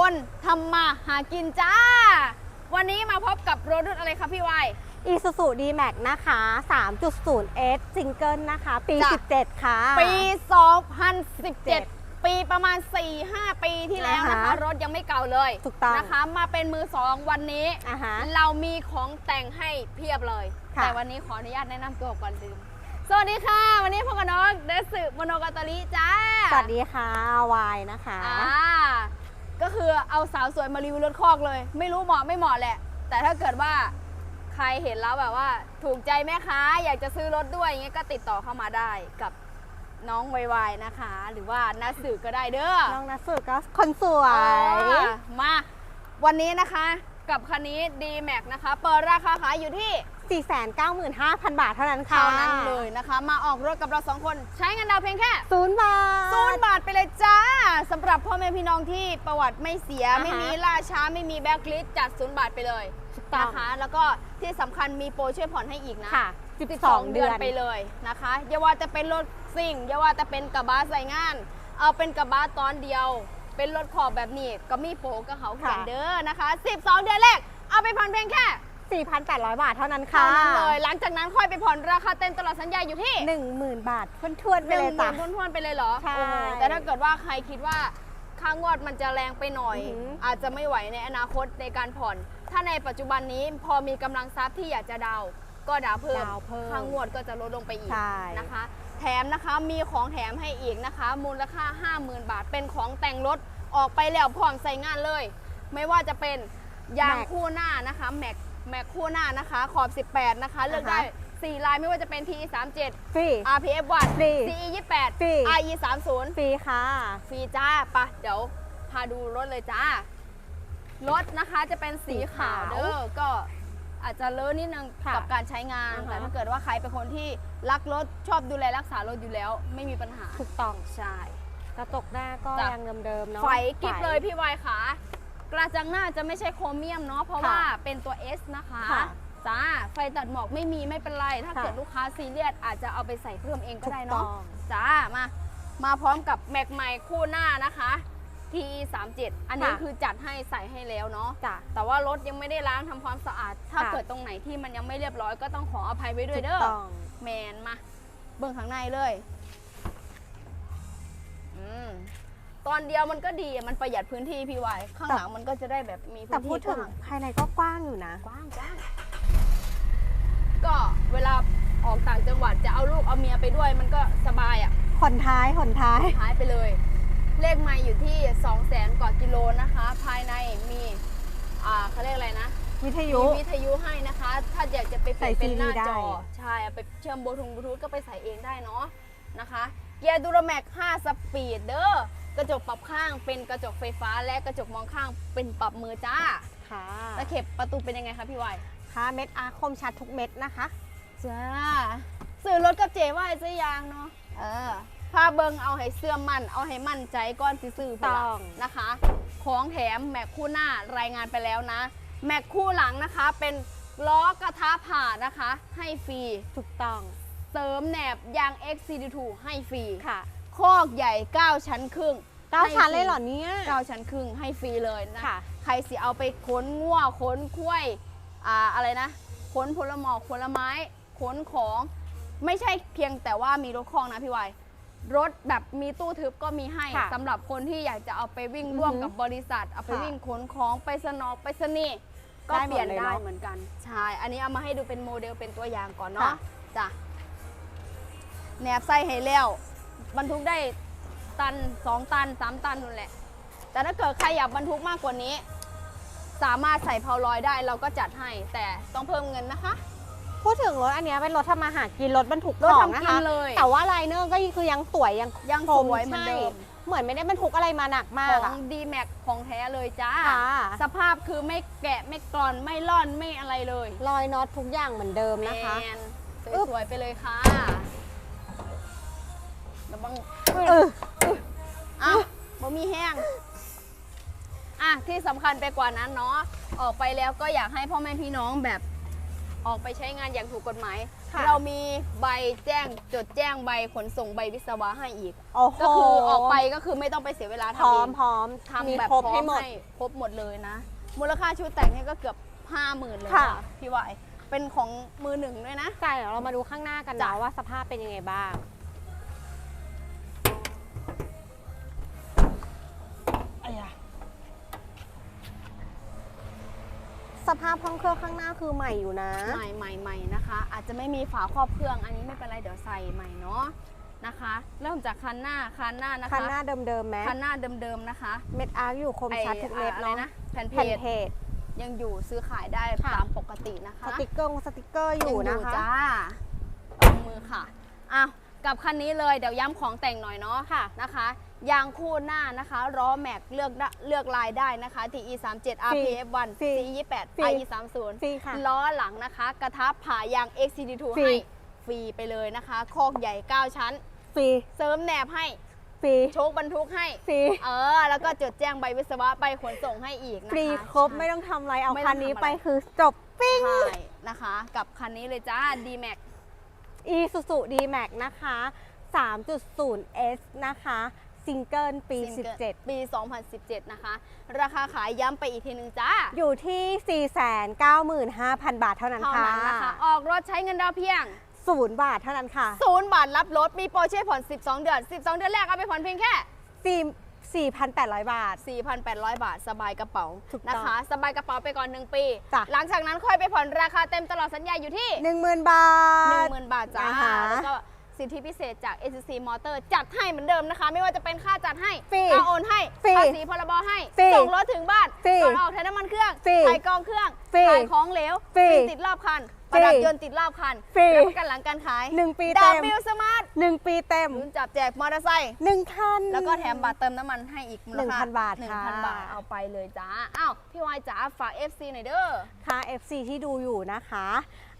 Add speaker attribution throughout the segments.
Speaker 1: คนทำมาหากินจ้า วันนี้มาพบกับรถรุ่นอะไรคะพี่วาย
Speaker 2: อีซูซูดีแม็กนะคะ 3.0 S ซิงเกิลนะคะ ปี
Speaker 1: จ้ะ
Speaker 2: 17 ค่ะ
Speaker 1: ปี 2017 ปีประมาณ 4-5 ปีที่แล้วนะคะ
Speaker 2: อ่าฮะ
Speaker 1: รถยังไม่เก่าเลย
Speaker 2: ถูกต้อง
Speaker 1: นะคะ มาเป็นมือสองวันนี้
Speaker 2: อ่าฮะ
Speaker 1: เรามีของแต่งให้เพียบเลย
Speaker 2: ค่ะ
Speaker 1: แต่วันนี้ขออนุญาตแนะนำตัวก่อนลืม สวัสดีค่ะ วันนี้พบกับน้องเดสึโมโนกาตาริจ้า
Speaker 2: สวัสดีค่ะวายนะคะ
Speaker 1: อ่า ก็คือเอาสาวสวยมารีวิวรถคอกเลย ไม่รู้เหมาะไม่เหมาะแหละ แต่ถ้าเกิดว่าใครเห็นแล้วแบบว่า ถูกใจแม่ค้าอยากจะซื้อรถด้วยอย่างเงี้ยก็ติดต่อเข้ามาได้กับน้องวายๆนะคะ หรือว่านัดสื่อก็ได้เด้อ
Speaker 2: น้องนัทสุก็คนสวย
Speaker 1: อ่ามา วันนี้นะคะกับคันนี้ D-Max นะคะ เปิดราคาขายอยู่ที่
Speaker 2: 495,000 บาทเท่านั้นค่ะ
Speaker 1: เท่านั้นเลยนะคะ มาออกรถกับเราสองคนใช้เงินดาวน์เพียงแค่
Speaker 2: ศูนย์บาท
Speaker 1: ศูนย์บาทไปเลยจ้าสำหรับพ่อแม่พี่น้องที่ประวัติไม่เสีย
Speaker 2: อ่าฮะ
Speaker 1: ไม่มีล่าช้าไม่มีแบ็คลิสจัดศูนย์บาทไปเลย
Speaker 2: ถูกต้อง
Speaker 1: นะคะแล้วก็ที่สำคัญมีโปรช่วยผ่อนให้อีกนะ
Speaker 2: ค่ะ
Speaker 1: 12
Speaker 2: 12
Speaker 1: เดือนไปเลยนะคะอย่าว่าจะเป็นรถซิ่งอย่าว่าจะเป็นกระบะใส่งาน เอาเป็นกระบะตอนเดียว เป็นรถขอบแบบนี้ก็มีโปรกับเขาเขียน
Speaker 2: ค่ะ
Speaker 1: เด้อนะคะ 12 เดือนแรกเอาไปผ่อนเพียงแค่
Speaker 2: 4,800 บาทเท่านั้น
Speaker 1: เท่า
Speaker 2: ค่ะ
Speaker 1: นั้นเลย หลังจากนั้นค่อยไปผ่อนราคาเต็มตลอดสัญญาอยู่ที่
Speaker 2: 10,000 บาททวนๆไป
Speaker 1: หนึ่ง
Speaker 2: เลย
Speaker 1: หมื่
Speaker 2: จ้ะ
Speaker 1: นทวนๆไปเลยเหรอ
Speaker 2: ใช่
Speaker 1: โอ้โหแต่ถ้าเกิดว่าใครคิดว่าค่างวดมันจะแรงไปหน่อย
Speaker 2: อือหืออ
Speaker 1: อาจจะไม่ไหวในอนาคตในการผ่อน ถ้าในปัจจุบันนี้พอมีกำลังทรัพย์ที่อยากจะดาวน์ก็ดาวน์เพิ่ม
Speaker 2: ดาวเพิ่ม
Speaker 1: ค่างวดก็จะลดลงไปอีก
Speaker 2: ใช่
Speaker 1: นะคะ แถมนะคะมีของแถมให้อีกนะคะ มูลค่า 50,000 บาท เป็นของแต่งรถออกไปแล้วพร้อมใส่งานเลย ไม่ว่าจะเป็นยางคู่หน้านะคะแม็ก แม็กคู่หน้านะคะ ขอบ 18 นะคะ เลือกได้ 4 ลายไม่ว่าจะเป็น PE 37
Speaker 2: ฟรี
Speaker 1: RPF 1
Speaker 2: ฟรี
Speaker 1: CE 28
Speaker 2: ฟรี
Speaker 1: IE 30
Speaker 2: ฟรีค่ะ
Speaker 1: ฟรีจ้าปะเดี๋ยวพาดูรถเลยจ้า รถนะคะจะเป็นสีขาว
Speaker 2: สีขาว
Speaker 1: เด้อก็อาจจะเลอะนิดนึง
Speaker 2: ค่ะ
Speaker 1: กับการใช้งาน
Speaker 2: อ่าฮะ
Speaker 1: แต่ถ้าเกิดว่าใครเป็นคนที่รักรถชอบดูแลรักษารถอยู่แล้ว ไม่มีปัญหา
Speaker 2: ถูกต้อง
Speaker 1: ใช่
Speaker 2: กระจกหน้าก็
Speaker 1: จ้ะ
Speaker 2: ยังเดิมๆเนาะ
Speaker 1: ไฟกิฟ
Speaker 2: ไฟ
Speaker 1: เลยพี่วายค่ะ กระจังหน้าจะไม่ใช่โครเมียมเนาะเพราะ
Speaker 2: ค่ะ
Speaker 1: ว่าเป็นตัว S นะคะ
Speaker 2: ค่ะ
Speaker 1: จ้าไฟตัดหมอกไม่มีไม่เป็นไร ถ้า
Speaker 2: ค่ะ
Speaker 1: เกิดลูกค้าซีเรียสอาจจะเอาไปใส่เพิ่มเองก็ได้
Speaker 2: ถูกต้
Speaker 1: เนาะ
Speaker 2: อง
Speaker 1: จ้ามามาพร้อมกับแม็กใหม่คู่หน้านะคะ TE 37 อันนี้
Speaker 2: ค่ะ
Speaker 1: คือจัดให้ใส่ให้แล้วเนาะ
Speaker 2: จ้ะ
Speaker 1: แต่ว่ารถยังไม่ได้ล้างทำความสะอาด ถ้า
Speaker 2: ค่ะ
Speaker 1: เกิดตรงไหนที่มันยังไม่เรียบร้อยก็ต้องขออภัยไว้ด้วย
Speaker 2: ถูก
Speaker 1: เด้อ
Speaker 2: ต้อง
Speaker 1: แมนมา เบื้องข้างในเลย อืม ตอนเดียวมันก็ดีอะมันประหยัดพื้นที่พี่วายข้างหลังมันก็จะได้แบบมี
Speaker 2: แต่
Speaker 1: พื้น
Speaker 2: พู
Speaker 1: ที่
Speaker 2: ดถึง
Speaker 1: กว้าง
Speaker 2: ภายในก็กว้างอยู่นะ
Speaker 1: กว้างกว้างก็เวลาออกต่างจังหวัดจะเอาลูกเอาเมียไปด้วยมันก็สบายอะ
Speaker 2: ขนท้ายขนท้าย
Speaker 1: หายไปเลย เลขไม่อยู่ที่ 2 0 0แสนกว่ากิโลนะคะ ภายในมีอ่าเขาเรียกอะไรนะ
Speaker 2: วิทยุ
Speaker 1: มีวิทยุให้นะคะ ถ้าอยากจะไปเปลี่ยน
Speaker 2: ใส่
Speaker 1: เป็นหน้า
Speaker 2: CD ได้
Speaker 1: จอใช่เอาไปเชื่อมบลูทูธบลูทูธก็ไปใส่เองได้เนาะนะคะ เกียร์ดูราแม็ก5สปีดเด้อ กระจกปรับข้างเป็นกระจกไฟฟ้าและกระจกมองข้างเป็นปรับมือจ้า
Speaker 2: ค่ะ
Speaker 1: ตะเข็บประตูเป็นยังไงคะพี่วาย
Speaker 2: ค่ะเม็ดอาคมชัดทุกเม็ดนะคะ
Speaker 1: จ้าซื้อรถกับเจว่าซื้อยางเนาะเออพาเบิงเอาให้เสื่อมมั่นเอาให้มั่นใจก่อนสิซื้อพุ่นละ
Speaker 2: ต้อง
Speaker 1: นะคะ ของแถมแม็กคู่หน้ารายงานไปแล้วนะ แม็กคู่หลังนะคะ เป็นล้อกระทะผ่านะคะ ให้ฟรี
Speaker 2: ถูกต้อง
Speaker 1: เสริมแหนบยาง XCD2 ให้ฟรี
Speaker 2: ค่ะ
Speaker 1: คอกใหญ่ 9 ชั้นครึ่ง
Speaker 2: เก้า
Speaker 1: ให้
Speaker 2: ชั้น
Speaker 1: ฟ
Speaker 2: เลยเหรอเนี่ย
Speaker 1: 9ชั้นครึ่งให้ฟรีเลยนะ
Speaker 2: ค่ะ
Speaker 1: ใครสิเอาไปขนงัวขนคุ้ยอ่าอะไรนะขนผลหมอกผลไม้ขนของ ไม่ใช่เพียงแต่ว่ามีรถคลองนะพี่วายรถแบบมีตู้ทึบก็มีให้
Speaker 2: ค่ะ
Speaker 1: สำหรับคนที่อยากจะเอาไปวิ่งร่วม
Speaker 2: อือหือ
Speaker 1: กับบริษัท เอาไป
Speaker 2: ค่ะ
Speaker 1: วิ่งขนของไปสนอกไปสนีย์ก็
Speaker 2: ได้หมด
Speaker 1: เปลี่ยน
Speaker 2: เลย
Speaker 1: ได้
Speaker 2: เนอะ
Speaker 1: เหมือนกันใช่อันนี้เอามาให้ดูเป็นโมเดลเป็นตัวอย่างก่อนเนาะ
Speaker 2: ค่ะ
Speaker 1: จ้ะแหนบไส้ให้แล้ว บรรทุกได้ตัน 2 ตัน 3 ตันนู่นแหละ แต่ถ้าเกิดใครอยากบรรทุกมากกว่านี้ สามารถใส่เพาลอยได้เราก็จัดให้ แต่ต้องเพิ่มเงินนะคะ
Speaker 2: พูดถึงรถอันเนี้ยเป็นรถทำมาหากินรถบรรทุก
Speaker 1: รถ
Speaker 2: ของ
Speaker 1: ทำ
Speaker 2: นะ
Speaker 1: กิ
Speaker 2: คะ
Speaker 1: นเลย
Speaker 2: แต่ว่าไลเนอร์ก็คือยังสวยยัง
Speaker 1: ยัง
Speaker 2: ค
Speaker 1: ส
Speaker 2: ม
Speaker 1: วยเหมือนเดิม
Speaker 2: ใช่เหมือนไม่ได้บรรทุกอะไรมาหนักมา
Speaker 1: ข
Speaker 2: ก
Speaker 1: อ
Speaker 2: อะ
Speaker 1: ง D Max ของแท้เลยจ้า
Speaker 2: ค่ะ
Speaker 1: สภาพคือไม่แกะไม่กร่อนไม่ร่อนไม่อะไรเลย
Speaker 2: รอยน็อตทุกอย่างเหมือนเดิมนะคะ
Speaker 1: แมน
Speaker 2: อึ๊บ
Speaker 1: สวยๆไปเลยค่ะ ระวัง
Speaker 2: เออ
Speaker 1: อะบ่มีแห้ง อะที่สำคัญไปกว่านั้นเนาะออกไปแล้วก็อยากให้พ่อแม่พี่น้องแบบออกไปใช้งานอย่างถูกกฎหมาย
Speaker 2: ค่ะ
Speaker 1: เรามีใบแจ้งจดแจ้งใบขนส่งใบวิศวะให้อีก
Speaker 2: โอ้โห
Speaker 1: ก็คือออกไปก็คือไม่ต้องไปเสียเวลา
Speaker 2: พ
Speaker 1: ทำ
Speaker 2: ร้อ
Speaker 1: เอ
Speaker 2: ม
Speaker 1: ง
Speaker 2: พร้อม
Speaker 1: ทำ
Speaker 2: มี
Speaker 1: แบบ
Speaker 2: ครบ
Speaker 1: พร้อ
Speaker 2: ให้
Speaker 1: ม
Speaker 2: หมด
Speaker 1: ให้ครบหมดเลยนะ มูลค่าชุดแต่งนี่ก็เกือบห้าหมื่นเลย
Speaker 2: ค่ะ
Speaker 1: ค่ะ พี่วายเป็นของมือหนึ่งด้วยนะ
Speaker 2: ใช่เดี๋ยวเรามาดูข้างหน้ากัน
Speaker 1: จ้ะ
Speaker 2: นะว่าสภาพเป็นยังไงบ้าง สภาพห้องเครื่องข้างหน้าคือใหม่อยู่นะ
Speaker 1: ใหม่ใหม่ใหม่นะคะ อาจจะไม่มีฝาครอบเครื่อง อันนี้ไม่เป็นไรเดี๋ยวใส่ใหม่เนาะนะคะ เริ่มจากคันหน้าคันหน้านะคะ
Speaker 2: คันหน้าเดิมๆไหม
Speaker 1: คันหน้าเดิมๆนะคะ
Speaker 2: เม็ดอาร์คอยู่คมชัดทุกเม็ด
Speaker 1: ไอ้อะไร
Speaker 2: เนาะ
Speaker 1: นะแผ่นเพ
Speaker 2: แผ่น
Speaker 1: จ
Speaker 2: เพจ
Speaker 1: ยังอยู่ซื้อขายได้
Speaker 2: ค่ะ
Speaker 1: ตามปกตินะคะ
Speaker 2: สติกเกอร์สติกเกอร์อยู่
Speaker 1: ง
Speaker 2: นะคะ
Speaker 1: จ้าเอามือค่ะอ้าว กับคันนี้เลยเดี๋ยวย้ำของแต่งหน่อยเนาะ
Speaker 2: ค่ะ
Speaker 1: นะคะยางคู่หน้านะคะล้อแม็กเลือกได้เลือกลายได้นะคะ TE 3 7 RPF 1
Speaker 2: ฟรี
Speaker 1: CE 8
Speaker 2: ฟรี
Speaker 1: IE 3 0
Speaker 2: ฟรีค่ะ
Speaker 1: ล้อหลังนะคะ กระทับผ่ายาง XCD2
Speaker 2: ฟรี
Speaker 1: ให้ฟรีไปเลยนะคะ คอกใหญ่ 9 ชั้น
Speaker 2: ฟรี
Speaker 1: เสริมแหนบให้
Speaker 2: ฟรี
Speaker 1: โชคบรรทุกให้
Speaker 2: ฟรี
Speaker 1: เออ แล้วก็จดแจ้งใบวิศวะใบขนส่งให้อีกนะคะ
Speaker 2: ฟรีครบ
Speaker 1: ใช่
Speaker 2: ไม่ต้องทำอะไรเอา
Speaker 1: ไม่ต้
Speaker 2: คั
Speaker 1: อนง
Speaker 2: นี้
Speaker 1: ทำอะไร
Speaker 2: ไปคือจบปิ้ง
Speaker 1: ใช่นะคะ กับคันนี้เลยจ้า D-Max
Speaker 2: อี ซูซูดีแม็กนะคะ 3.0 S นะคะซิงเกิลปี
Speaker 1: ซิงเกิล
Speaker 2: 17
Speaker 1: ปี 2017 นะคะ ราคาขายย้ำไปอีกทีหนึ่งจ้า
Speaker 2: อยู่ที่ 495,000 บาทเท่านั้น
Speaker 1: เท่า
Speaker 2: ค่ะ
Speaker 1: นั้นนะคะ ออกรถใช้เงินดาวน์เพียง
Speaker 2: ศูนย์บาทเท่านั้นค่ะ
Speaker 1: ศูนย์บาทรับรถ มีโปรเช่ผ่อน 12 เดือน 12 เดือนแรกเอาไปผ่อนเพียงแค่
Speaker 2: 4 4,800 บาท
Speaker 1: 4,800 บาท สบายกระเป๋า
Speaker 2: ถูกต้อง
Speaker 1: นะคะ สบายกระเป๋าไปก่อน 1 ปี
Speaker 2: จ้ะ
Speaker 1: หลังจากนั้นค่อยไปผ่อนราคาเต็มตลอดสัญญาอยู่ที่
Speaker 2: 10,000 บาท
Speaker 1: 10,000 บาทจ้า
Speaker 2: อ่าฮะ
Speaker 1: แล้วก็สิทธิพิเศษจาก SCC Motor จัดให้เหมือนเดิมนะคะ ไม่ว่าจะเป็นค่าจัดให้
Speaker 2: ฟรี
Speaker 1: ค่าโอนให้
Speaker 2: ฟรี
Speaker 1: ภาษีพรบให้
Speaker 2: ฟรี
Speaker 1: ส่งรถถึงบ้าน
Speaker 2: ฟรี
Speaker 1: ก่อนออกแทนน้ำมันเครื่อง
Speaker 2: ฟรี
Speaker 1: ถ่ายกองเครื่อง
Speaker 2: ฟรี
Speaker 1: ถ่ายของเหลว
Speaker 2: ฟรี
Speaker 1: ติดรอบคัน
Speaker 2: ฟ
Speaker 1: ป
Speaker 2: รี
Speaker 1: ระดับยนต์ติดรอบคัน
Speaker 2: ฟรี
Speaker 1: รับประกันหลังการขาย
Speaker 2: หนึ่งปี
Speaker 1: ดั
Speaker 2: เต็
Speaker 1: บ
Speaker 2: ม
Speaker 1: บิลสมาร์ท
Speaker 2: 1ปีเต็ม
Speaker 1: ลุ้นจับแจกมอเตอร์ไซค์
Speaker 2: 1คัน
Speaker 1: แล้วก็แถมบัตรเติมน้ำมันให้อีกมูลค่า
Speaker 2: 1,000บาท
Speaker 1: หนึ่ง
Speaker 2: ค่ะ
Speaker 1: พันบาท เอาไปเลยจ้า อ้าว พี่วายจ๋าฝาก FC หน่อยเด้อ
Speaker 2: ค่ะ FC ที่ดูอยู่นะคะ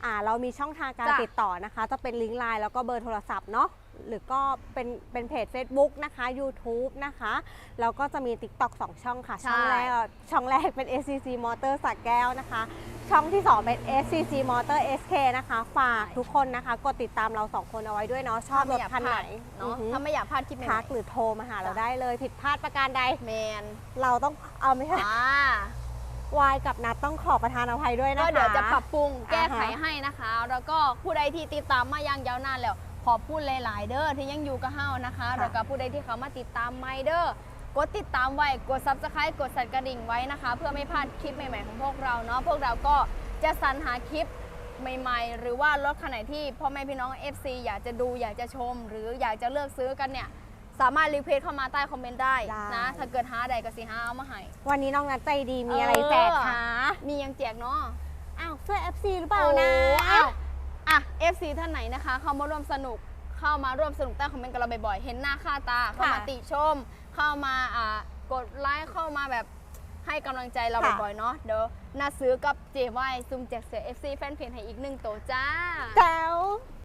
Speaker 2: อ่า เรามีช่องทางการ
Speaker 1: จ้ะ
Speaker 2: ติดต่อนะคะ จะเป็นลิงก์ไลน์แล้วก็เบอร์โทรศัพท์เนาะหรือก็เป็นเป็นเพจ Facebook นะคะ YouTube นะคะ แล้วก็จะมี TikTok 2 ช่องค่ะ
Speaker 1: ใช่
Speaker 2: ช่องแรกช่องแรกเป็น SCC Motor สักแก้วนะคะ ช่องที่ 2 เป็น SCC Motor SK นะคะ ฝากทุกคนนะคะ กดติดตามเรา 2 คนเอาไว้ด้วยเนาะชอบรถคันไหน
Speaker 1: เนาะ
Speaker 2: อือหือ
Speaker 1: ถ้าไม่อยากพลาดคลิปให
Speaker 2: ทั
Speaker 1: ม่
Speaker 2: กหรือโทรมาหาเราได้เลยผิดพลาดประการใด
Speaker 1: ๆแมน
Speaker 2: เราต้องเอาไม่ใช่
Speaker 1: อ่า
Speaker 2: วายกับนัดต้องขอประทานอภัยด้วยนะคะ
Speaker 1: ก็เดี๋ยวจะปรับปรุงแก้ไข
Speaker 2: อ่าฮะ
Speaker 1: ให้นะคะ แล้วก็ผู้ใดที่ติดตามมายังยาวนานแล้ว ขอบพูดหลาย ๆ เด้อที่ยังอยู่กับเฮานะคะ
Speaker 2: ค่ะ
Speaker 1: แล้วก็ผู้ใดที่เขามาติดตามไม่เด้อกดติดตามไว้ กด subscribe กดสั่นกระดิ่งไว้นะคะ เพื่อไม่พลาดคลิปใหม่ ๆ ของพวกเราเนาะพวกเราก็จะสรรหาคลิปใหม่ ๆ หรือว่ารถคันไหนที่พ่อแม่พี่น้อง FC อยากจะดูอยากจะชม หรืออยากจะเลือกซื้อกันเนี่ยสามารถรีเควสเข้ามาใต้คอมเมนต์ได้
Speaker 2: ได้
Speaker 1: นะ ถ้าเกิดหาใดก็สิหาเอามาให้
Speaker 2: วันนี้น้องนัดใจดีมีอะไรแจกคะ
Speaker 1: มียังแจกเนาะ
Speaker 2: อ้าวเสื้อ FC หรือเปล่านะ
Speaker 1: โอ้อ้าว อะ FC ท่านไหนนะคะ เข้ามาร่วมสนุกเข้ามาร่วมสนุกใต้คอมเมนต์กับเราบ่อยๆ เห็นหน้าค่าตา เข้ามาติชม เข้ามาอ่ากดไลค์เข้ามาแบบให้กำลังใจเรา
Speaker 2: ค่ะ
Speaker 1: บ่อยๆเนาะเดี๋ยวนาซื้อกับเจวายซุ่มแจกเสือ FC แฟนเพจให้อีกหนึ่งโตวจ้า
Speaker 2: แจ๋ว